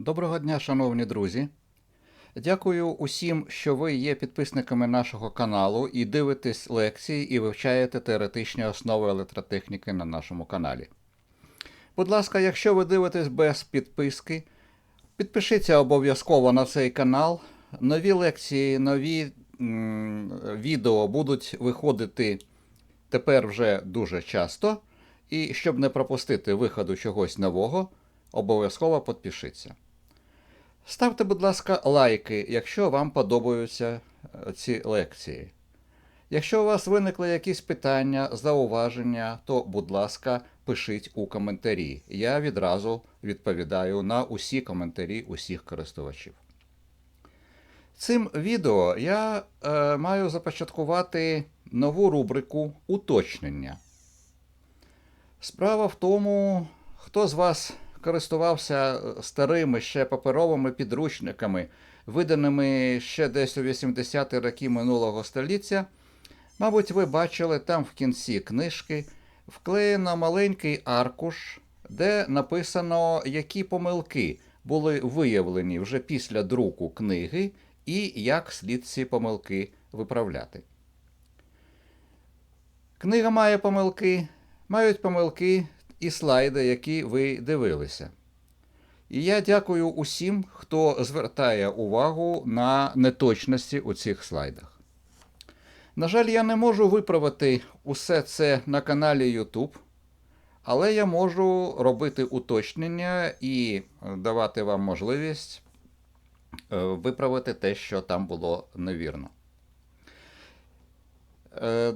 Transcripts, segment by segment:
Доброго дня, шановні друзі. Дякую усім, що ви є підписниками нашого каналу і дивитесь лекції і вивчаєте теоретичні основи електротехніки на нашому каналі. Будь ласка, якщо ви дивитесь без підписки, підпишіться обов'язково на цей канал. Нові лекції, нові відео будуть виходити тепер вже дуже часто. І щоб не пропустити виходу чогось нового, обов'язково підпишіться. Ставте, будь ласка, лайки, якщо вам подобаються е, ці лекції. Якщо у вас виникли якісь питання, зауваження, то, будь ласка, пишіть у коментарі. Я відразу відповідаю на усі коментарі усіх користувачів. Цим відео я е, маю започаткувати нову рубрику уточнення. Справа в тому, хто з вас користувався старими ще паперовими підручниками, виданими ще десь у 80-ті роки минулого століття, мабуть, ви бачили там в кінці книжки вклеєно маленький аркуш, де написано, які помилки були виявлені вже після друку книги, і як слід ці помилки виправляти. Книга має помилки, мають помилки і слайди, які ви дивилися. І я дякую усім, хто звертає увагу на неточності у цих слайдах. На жаль, я не можу виправити усе це на каналі YouTube, але я можу робити уточнення і давати вам можливість е, виправити те, що там було невірно. Е,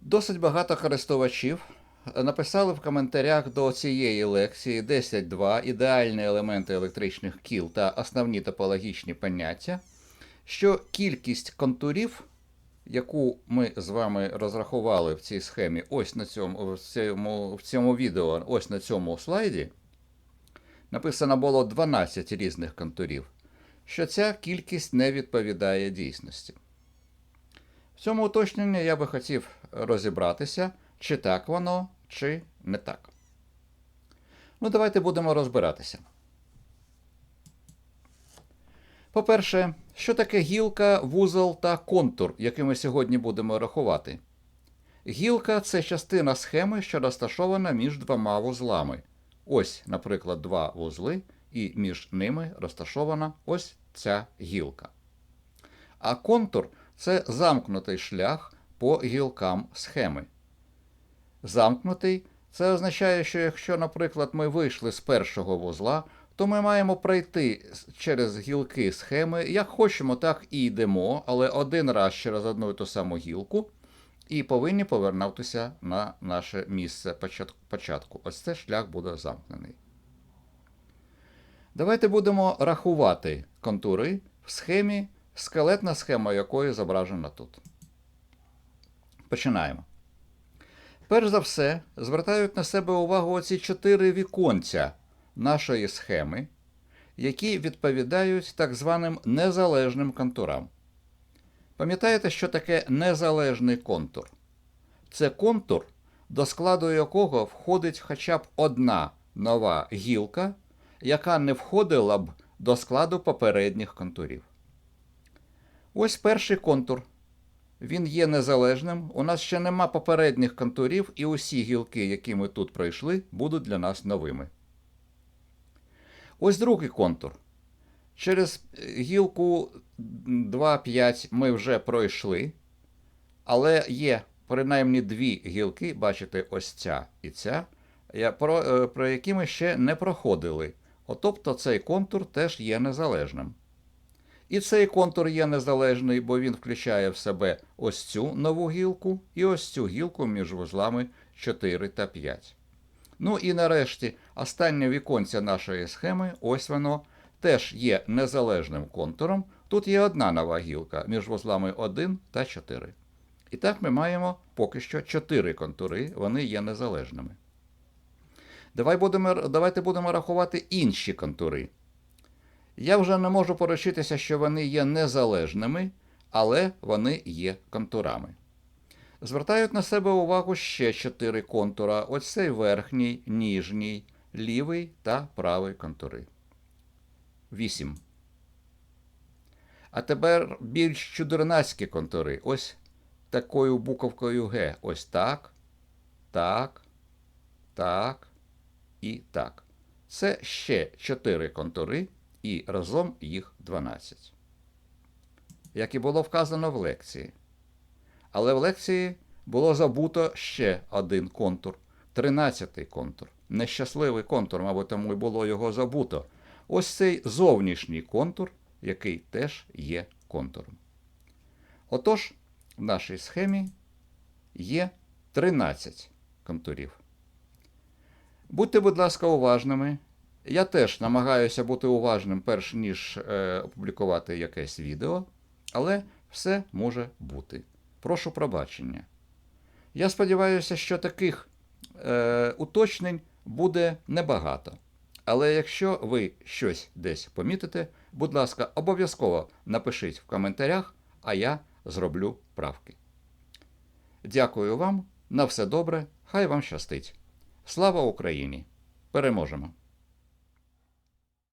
Досить багато користувачів написали в коментарях до цієї лекції 10.2 ідеальні елементи електричних кіл та основні топологічні поняття, що кількість контурів, яку ми з вами розрахували в цій схемі, ось на цьому, в цьому, в цьому відео, ось на цьому слайді, написано було 12 різних контурів, що ця кількість не відповідає дійсності. В цьому уточненні я би хотів розібратися, чи так воно, чи не так. Ну, давайте будемо розбиратися. По-перше, що таке гілка, вузол та контур, який ми сьогодні будемо рахувати? Гілка це частина схеми, що розташована між двома вузлами. Ось, наприклад, два вузли, і між ними розташована ось ця гілка. А контур це замкнутий шлях по гілкам схеми. Замкнутий це означає, що якщо, наприклад, ми вийшли з першого вузла, то ми маємо пройти через гілки схеми, як хочемо, так і йдемо, але один раз через одну і ту саму гілку, і повинні повернутися на наше місце початку. Ось це шлях буде замкнений. Давайте будемо рахувати контури в схемі, скелетна схема якої зображена тут. Починаємо. Перш за все, звертають на себе увагу оці чотири віконця нашої схеми, які відповідають так званим незалежним контурам. Пам'ятаєте, що таке незалежний контур? Це контур, до складу якого входить хоча б одна нова гілка, яка не входила б до складу попередніх контурів. Ось перший контур. Він є незалежним. У нас ще нема попередніх контурів, і усі гілки, які ми тут пройшли, будуть для нас новими. Ось другий контур. Через гілку 2,5 ми вже пройшли, але є принаймні дві гілки, бачите, ось ця і ця, про, про які ми ще не проходили. Тобто цей контур теж є незалежним. І цей контур є незалежний, бо він включає в себе ось цю нову гілку і ось цю гілку між вузлами 4 та 5. Ну і нарешті останнє віконце нашої схеми, ось воно, теж є незалежним контуром. Тут є одна нова гілка між вузлами 1 та 4. І так ми маємо поки що 4 контури, вони є незалежними. Давай будемо, Давайте будемо рахувати інші контури. Я вже не можу поручитися, що вони є незалежними, але вони є контурами. Звертають на себе увагу ще чотири контура: ось цей верхній, ніжній, лівий та правий контури. 8. А тепер більш чудернацькі контури. Ось такою буковкою Г. Ось так, так, так і так. Це ще 4 контури, і разом їх 12. Як і було вказано в лекції. Але в лекції було забуто ще один контур, 13-й контур. Нещасливий контур, мабуть, тому й було його забуто. Ось цей зовнішній контур, який теж є контуром. Отож, в нашій схемі є 13 контурів. Будьте, будь ласка, уважними. Я теж намагаюся бути уважним, перш ніж е, опублікувати якесь відео, але все може бути. Прошу пробачення. Я сподіваюся, що таких е, уточнень буде небагато. Але якщо ви щось десь помітите, будь ласка, обов'язково напишіть в коментарях, а я зроблю правки. Дякую вам, на все добре, хай вам щастить. Слава Україні! Переможемо!